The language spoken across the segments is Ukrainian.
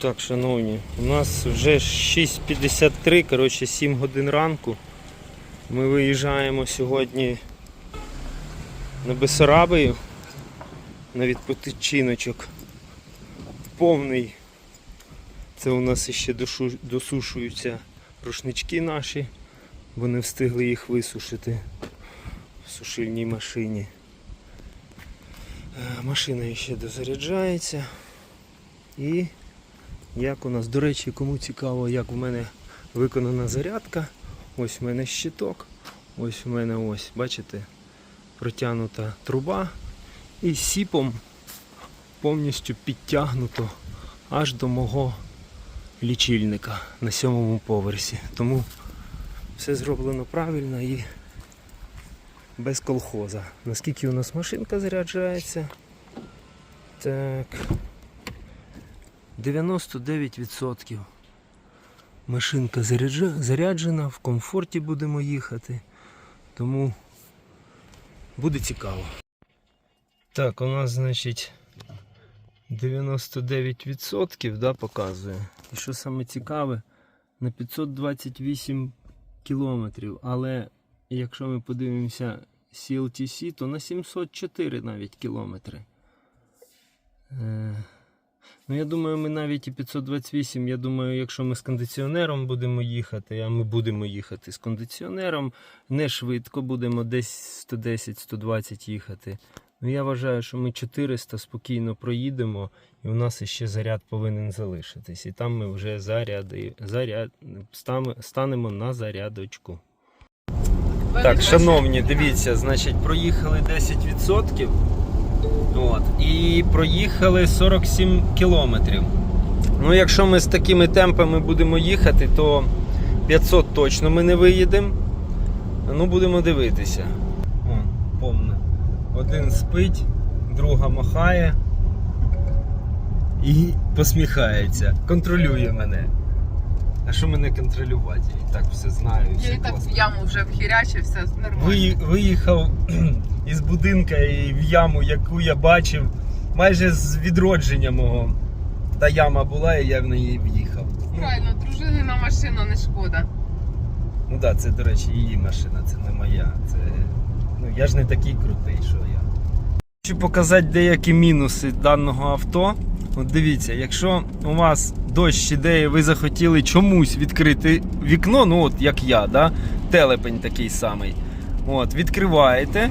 Так, шановні, у нас вже 6.53, коротше 7 годин ранку. Ми виїжджаємо сьогодні на Бесарабію на відпочиночок. Повний. Це у нас ще досушуються рушнички наші. Вони встигли їх висушити в сушильній машині. Е, Машина ще дозаряджається. І як у нас, до речі, кому цікаво, як в мене виконана зарядка. Ось в мене щиток, ось в мене ось, бачите, протягнута труба і сіпом повністю підтягнуто аж до мого лічильника на сьомому поверсі. Тому все зроблено правильно і без колхоза. Наскільки у нас машинка заряджається? Так. 99%. Машинка заряджена, в комфорті будемо їхати. Тому буде цікаво. Так, у нас, значить, 99% да, показує. І що саме цікаве, на 528 кілометрів. Але якщо ми подивимося CLTC, то на 704 навіть кілометри. Е, Ну, я думаю, ми навіть і 528. Я думаю, якщо ми з кондиціонером будемо їхати, а ми будемо їхати з кондиціонером, не швидко будемо десь 110-120 їхати. Ну, я вважаю, що ми 400 спокійно проїдемо, і у нас ще заряд повинен залишитись. І там ми вже заряди, заряд, станемо на зарядочку. Так, шановні, дивіться, значить, проїхали 10%. І проїхали 47 кілометрів. Ну, якщо ми з такими темпами будемо їхати, то 500 точно ми не виїдемо. Ну, будемо дивитися. О, повне. Один спить, друга махає і посміхається. Контролює мене. А що мене контролювати? Я і так все знаю. Я Все і так в яму вже вхірячився, нормально. Виї- Виїхав із будинка і в яму, яку я бачив майже з відродження мого. Та яма була, і я в неї в'їхав. Правильно, дружинина машина не шкода. Ну так, да, це, до речі, її машина, це не моя. Це... Ну, я ж не такий крутий, що я. Хочу показати деякі мінуси даного авто. От дивіться, якщо у вас дощ іде, і ви захотіли чомусь відкрити вікно, ну от як я, да? телепень такий самий. От, відкриваєте.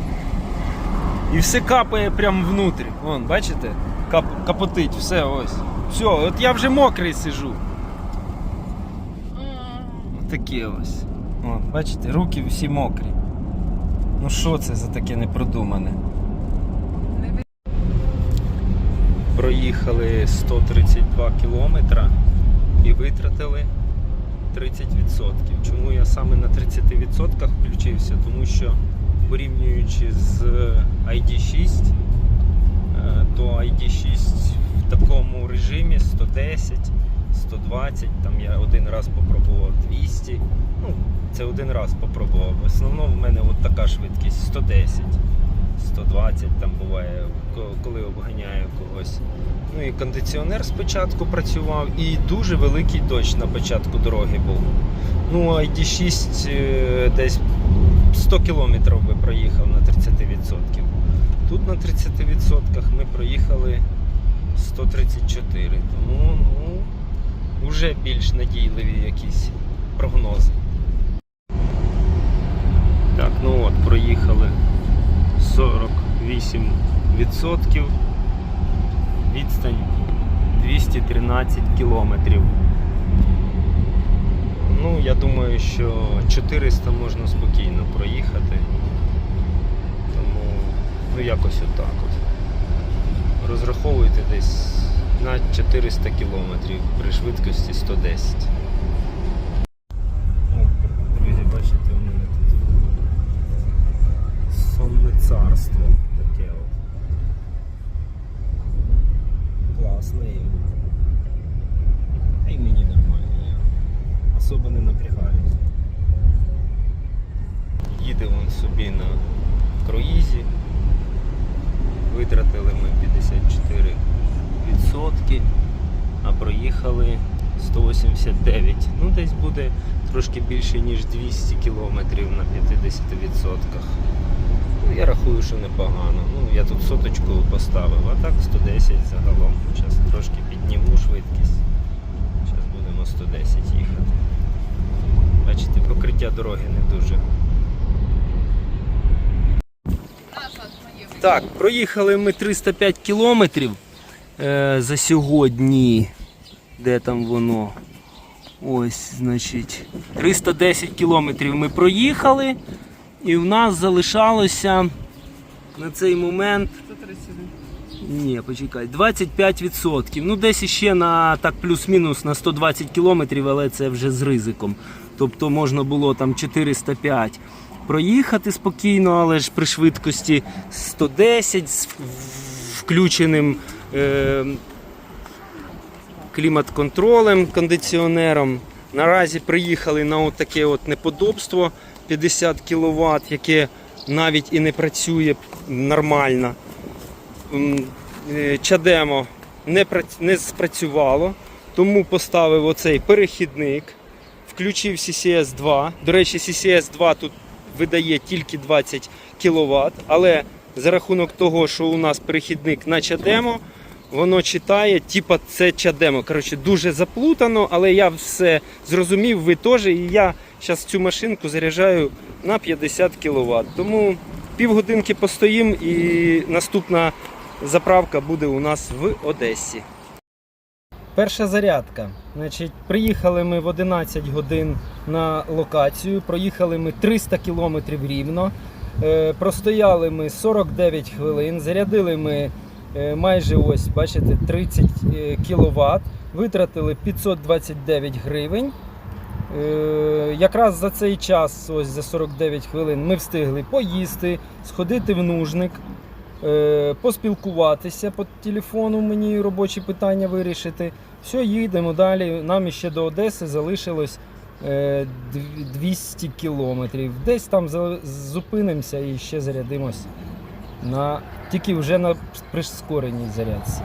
І все капає прямо внутрі. Вон, бачите? Кап, капотить, все ось. Все, от я вже мокрий сижу. Такі ось. О, бачите, руки всі мокрі. Ну що це за таке непродумане? Проїхали 132 кілометра і витратили 30%. Чому я саме на 30% включився? Тому що порівнюючи з ID6, е, то ID6 в такому режимі 110, 120, там я один раз попробував 200. Ну, це один раз попробував. В основному в мене от така швидкість 110. 120 там буває, коли обганяю когось. Ну і кондиціонер спочатку працював, і дуже великий дощ на початку дороги був. Ну, ID6 е, десь 100 кілометрів би проїхав на 30%. Тут на 30% ми проїхали 134. Тому ну, вже більш надійливі якісь прогнози. Так, ну от, проїхали 48%. Відстань 213 кілометрів. Ну, я думаю, що 400 можна спокійно проїхати. Ну якось отак от. Розраховуйте десь на 400 кілометрів при швидкості 110. Друзі, бачите, у мене тут сонне таке от. А й мені нормально, я не напрягаюся. Їде він собі на круїзі. Витратили ми 54%. а проїхали 189. Ну, десь буде трошки більше, ніж 200 кілометрів на 50%. Ну, я рахую, що непогано. Ну, я тут соточку поставив, а так 110 загалом. Зараз трошки підніму швидкість. Зараз будемо 110 їхати. Бачите, покриття дороги не дуже. Так, проїхали ми 305 кілометрів е, за сьогодні. Де там воно? Ось, значить, 310 кілометрів ми проїхали, і в нас залишалося на цей момент 131. ні, почекай, 25%. Ну, десь іще на так плюс-мінус на 120 кілометрів, але це вже з ризиком. Тобто можна було там 405 проїхати спокійно, але ж при швидкості 110 з включеним е, клімат-контролем, кондиціонером. Наразі приїхали на отаке от неподобство 50 кВт, яке навіть і не працює нормально. Е, чадемо не, не спрацювало, тому поставив оцей перехідник, включив CCS 2. До речі, CCS 2 тут видає тільки 20 кВт, але за рахунок того, що у нас перехідник на чадемо, воно читає, типа це чадемо. Коротше, дуже заплутано, але я все зрозумів, ви теж. І я зараз цю машинку заряджаю на 50 кВт. Тому півгодинки постоїм і наступна заправка буде у нас в Одесі. Перша зарядка. Значить, приїхали ми в 11 годин на локацію. Проїхали ми 300 кілометрів рівно. Е, простояли ми 49 хвилин. Зарядили ми е, майже ось, бачите, 30 кВт. Витратили 529 гривень. Е, якраз за цей час, ось за 49 хвилин, ми встигли поїсти, сходити в нужник, е, поспілкуватися по телефону, мені робочі питання вирішити. Все, їдемо далі. Нам ще до Одеси залишилось е, 200 кілометрів. Десь там зупинимося і ще зарядимось на тільки вже на прискореній зарядці.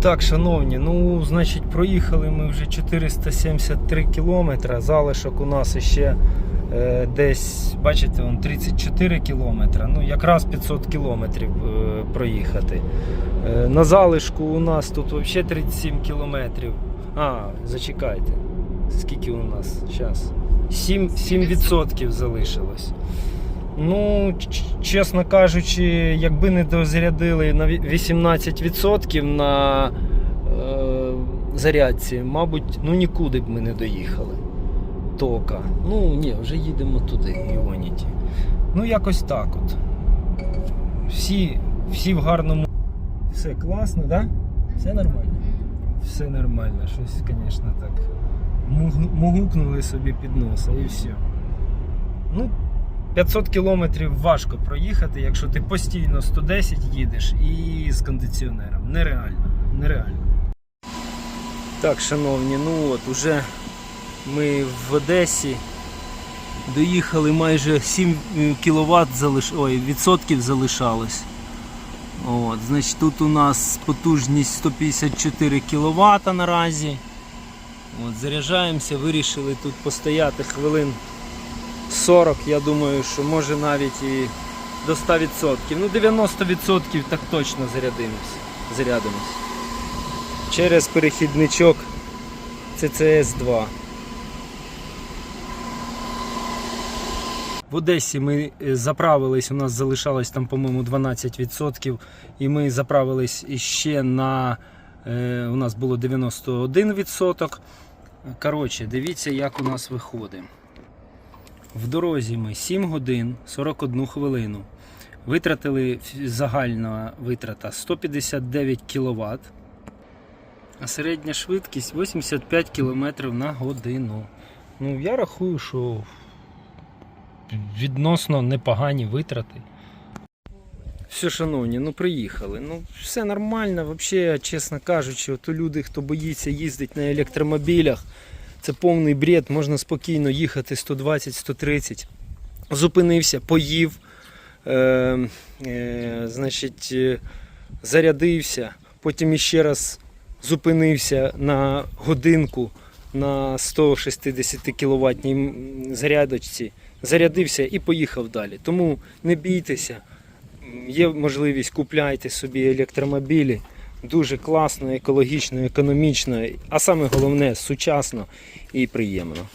Так, шановні, ну, значить, проїхали ми вже 473 кілометри. Залишок у нас ще е, десь, бачите, он 34 кілометри. Ну, якраз 500 кілометрів е, проїхати. Е, на залишку у нас тут взагалі 37 кілометрів. А, зачекайте. Скільки у нас? Зараз. 7, 7% залишилось. Ну, чесно кажучи, якби не дозарядили на 18% на е, зарядці, мабуть, ну нікуди б ми не доїхали. Тока. Ну ні, вже їдемо туди, Іоніті. Ну, якось так от. Всі, всі в гарному. Все класно, так? Да? Все нормально. Все нормально. Щось, звісно, так. Мугукнули собі під носа і все. Ну, 500 кілометрів важко проїхати, якщо ти постійно 110 їдеш і з кондиціонером. Нереально. Нереально. Так, шановні, ну от уже ми в Одесі доїхали майже 7 е, кВт залиш... Ой, відсотків залишалось. От, значить, Тут у нас потужність 154 кВт наразі. От, Заряджаємося, вирішили тут постояти хвилин 40, я думаю, що може навіть і до 100%. Ну 90% так точно зарядимось. Через перехідничок CCS2. В Одесі ми е, заправились, у нас залишалось там, по-моєму, 12%. І ми заправились іще на. Е, у нас було 91%. Коротше, дивіться, як у нас виходить. В дорозі ми 7 годин 41 хвилину. Витратили загальна витрата 159 кВт, а середня швидкість 85 км на годину. Ну, я рахую, що відносно непогані витрати. Все, шановні, ну приїхали. Ну, все нормально. Взагалі, чесно кажучи, от люди, хто боїться їздити на електромобілях, це повний бред, можна спокійно їхати 120-130. Зупинився, поїв, е, е, значить, е, зарядився, потім іще раз зупинився на годинку на 160 кВт зарядочці, зарядився і поїхав далі. Тому не бійтеся, є можливість, купляйте собі електромобілі. Дуже класно, екологічно, економічно, а саме головне сучасно і приємно.